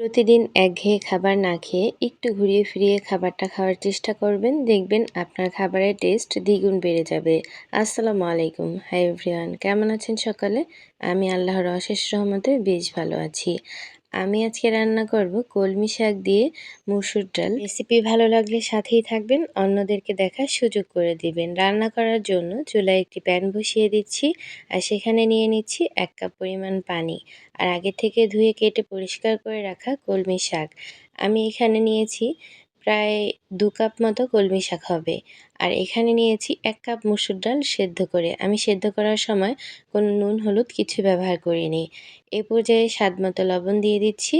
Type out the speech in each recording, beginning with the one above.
প্রতিদিন একঘেয়ে খাবার না খেয়ে একটু ঘুরিয়ে ফিরিয়ে খাবারটা খাওয়ার চেষ্টা করবেন। দেখবেন আপনার খাবারের টেস্ট দ্বিগুণ বেড়ে যাবে। আসসালামু আলাইকুম। হাই এভরিওয়ান, কেমন আছেন সকালে? আমি আল্লাহর অশেষ রহমতে বেশ ভালো আছি। আমি আজকে রান্না করব কলমি শাক দিয়ে মুসুর ডাল। রেসিপি ভালো লাগলে সাথেই থাকবেন, অন্যদেরকে দেখার সুযোগ করে দিবেন। রান্না করার জন্য চুলায় একটি প্যান বসিয়ে দিচ্ছি আর সেখানে নিয়ে নিচ্ছি এক কাপ পরিমাণ পানি আর আগে থেকে ধুয়ে কেটে পরিষ্কার করে রাখা কলমি শাক। আমি এখানে নিয়েছি প্রায় দু কাপ মতো কলমি শাক হবে। আর এখানে নিয়েছি এক কাপ মুসুর ডাল সেদ্ধ করে। আমি সেদ্ধ করার সময় কোনো নুন, হলুদ কিছু ব্যবহার করিনি। এ পর্যায়ে স্বাদ মতো লবণ দিয়ে দিচ্ছি।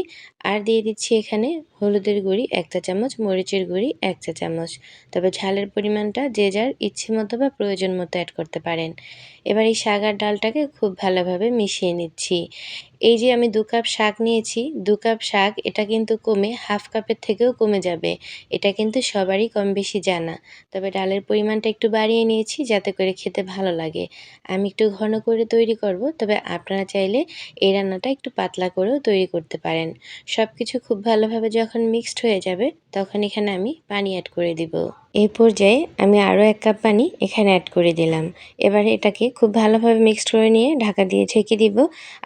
আর দিয়ে দিচ্ছি এখানে হলুদের গুঁড়ি এক চা চামচ, মরিচের গুঁড়ি এক চা চামচ। তবে ঝালের পরিমাণটা যে যার ইচ্ছে মতো বা প্রয়োজন মতো অ্যাড করতে পারেন। এবার এই শাক আর ডালটাকে খুব ভালোভাবে মিশিয়ে নিচ্ছি। এই যে আমি দু কাপ শাক নিয়েছি, দু কাপ শাক, এটা কিন্তু কমে হাফ কাপের থেকেও কমে যাবে। এটা কিন্তু সবারই কম বেশি জানা। তবে ডালের পরিমাণটা একটু বাড়িয়ে নিয়েছি যাতে করে খেতে ভালো লাগে। আমি একটু ঘন করে তৈরি করব, তবে আপনারা চাইলে এই রান্নাটা একটু পাতলা করেও তৈরি করতে পারেন। সব কিছু খুব ভালোভাবে যখন মিক্সড হয়ে যাবে, তখন এখানে আমি পানি অ্যাড করে দিব। এই পর্যায়ে আমি আরও এক কাপ পানি এখানে অ্যাড করে দিলাম। এবার এটাকে খুব ভালোভাবে মিক্সড করে নিয়ে ঢাকা দিয়ে ঢেকে দিব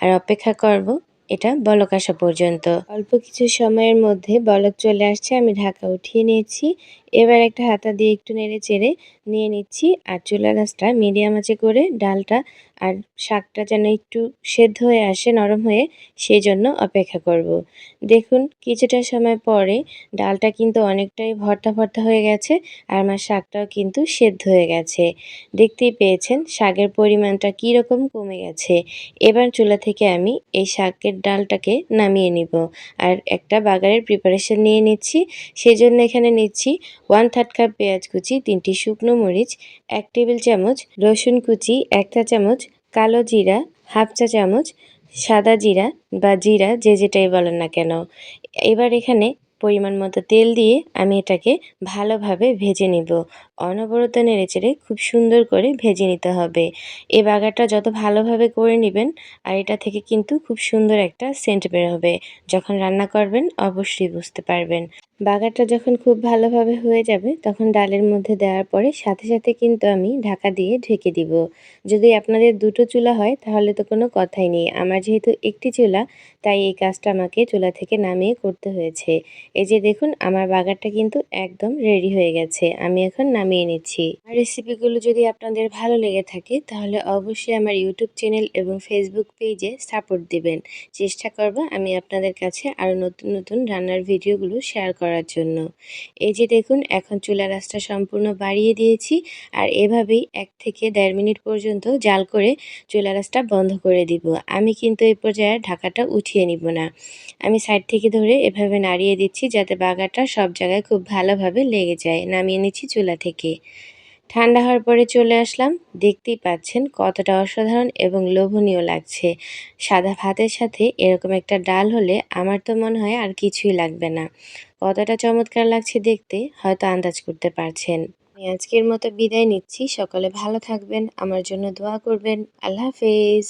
আর অপেক্ষা করব এটা বলক আসা পর্যন্ত। অল্প কিছু সময়ের মধ্যে বলক চলে আসছে, আমি ঢাকা উঠিয়ে নিয়েছি। এবার একটা হাতা দিয়ে একটু নেড়ে চেড়ে নিয়ে নিচ্ছি আর চুলা গাছটা মিডিয়াম আঁচে করে ডালটা আর শাকটা যেন একটু সেদ্ধ হয়ে আসে, নরম হয়ে সেই জন্য অপেক্ষা করব। দেখুন, কিছুটা সময় পরে ডালটা কিন্তু অনেকটাই ভর্তা ভর্তা হয়ে গেছে আর আমার শাকটাও কিন্তু সেদ্ধ হয়ে গেছে। দেখতেই পেয়েছেন শাকের পরিমাণটা কীরকম কমে গেছে। এবার চুলা থেকে আমি এই শাকের ডালটাকে নামিয়ে নিব। আর একটা বাগারের প্রিপারেশন নিয়ে নিচ্ছি। সেজন্য এখানে নিচ্ছি ওয়ান থার্ড কাপ পেঁয়াজ কুচি, তিনটি শুকনো মরিচ, এক টেবিল চামচ, রসুন কুচি, এক চা চামচ, কালো জিরা, হাফ চা চামচ, সাদা জিরা বা জিরা যে যেটাই বলেন না কেন। এবার এখানে পরিমাণ মতো তেল দিয়ে আমি এটাকে ভালোভাবে ভেজে নিব। অনবরত নেড়েচেড়ে খুব সুন্দর করে ভেজে নিতে হবে। এই বাগারটা যত ভালোভাবে করে নেবেন, আর এটা থেকে কিন্তু খুব সুন্দর একটা সেন্ট বের হবে। যখন রান্না করবেন, অবশ্যই বুঝতে পারবেন। বাগারটা যখন খুব ভালোভাবে হয়ে যাবে, তখন ডালের মধ্যে দেওয়ার পরে সাথে সাথে কিন্তু আমি ঢাকা দিয়ে ঢেকে দিব। যদি আপনাদের দুটো চুলা হয়, তাহলে তো কোনো কথাই নেই। আমার যেহেতু একটি চুলা, তাই এই কাজটা আমাকে চুলা থেকে নামিয়ে করতে হয়েছে। এই যে দেখুন, আমার বাগারটা কিন্তু একদম রেডি হয়ে গেছে। আমি এখন নামিয়ে নিচ্ছি। আর রেসিপিগুলো যদি আপনাদের ভালো লেগে থাকে, তাহলে অবশ্যই আমার ইউটিউব চ্যানেল এবং ফেসবুক পেজে সাপোর্ট দিবেন। চেষ্টা করব আমি আপনাদের কাছে আরও নতুন নতুন রান্নার ভিডিওগুলো শেয়ার করার জন্য। এই যে দেখুন, এখন চুলা রাসটা সম্পূর্ণ বাড়িয়ে দিয়েছি আর এভাবেই এক থেকে দেড় মিনিট পর্যন্ত জাল করে চুলা রাসটা বন্ধ করে দিব। আমি কিন্তু এই পর্যায়ে ঢাকাটা উঠিয়ে নিব না। আমি সাইড থেকে ধরে এভাবে নাড়িয়ে দিচ্ছি যাতে বাগাটা সব জায়গায় খুব ভালোভাবে লেগে যায়। নামিয়ে নিচ্ছি চুলা থেকে। ঠান্ডা হওয়ার পরে চলে আসলাম। দেখতেই পাচ্ছেন কতটা অসাধারণ এবং লোভনীয় লাগছে। সাদা ভাতের সাথে এরকম একটা ডাল হলে আমার তো মনে হয় আর কিছুই লাগবে না। কতটা চমৎকার লাগছে দেখতে, হয়তো আন্দাজ করতে পারছেন। আমি আজকের মতো বিদায় নিচ্ছি। সকলে ভালো থাকবেন। আমার জন্য দোয়া করবেন। আল্লাহ হাফেজ।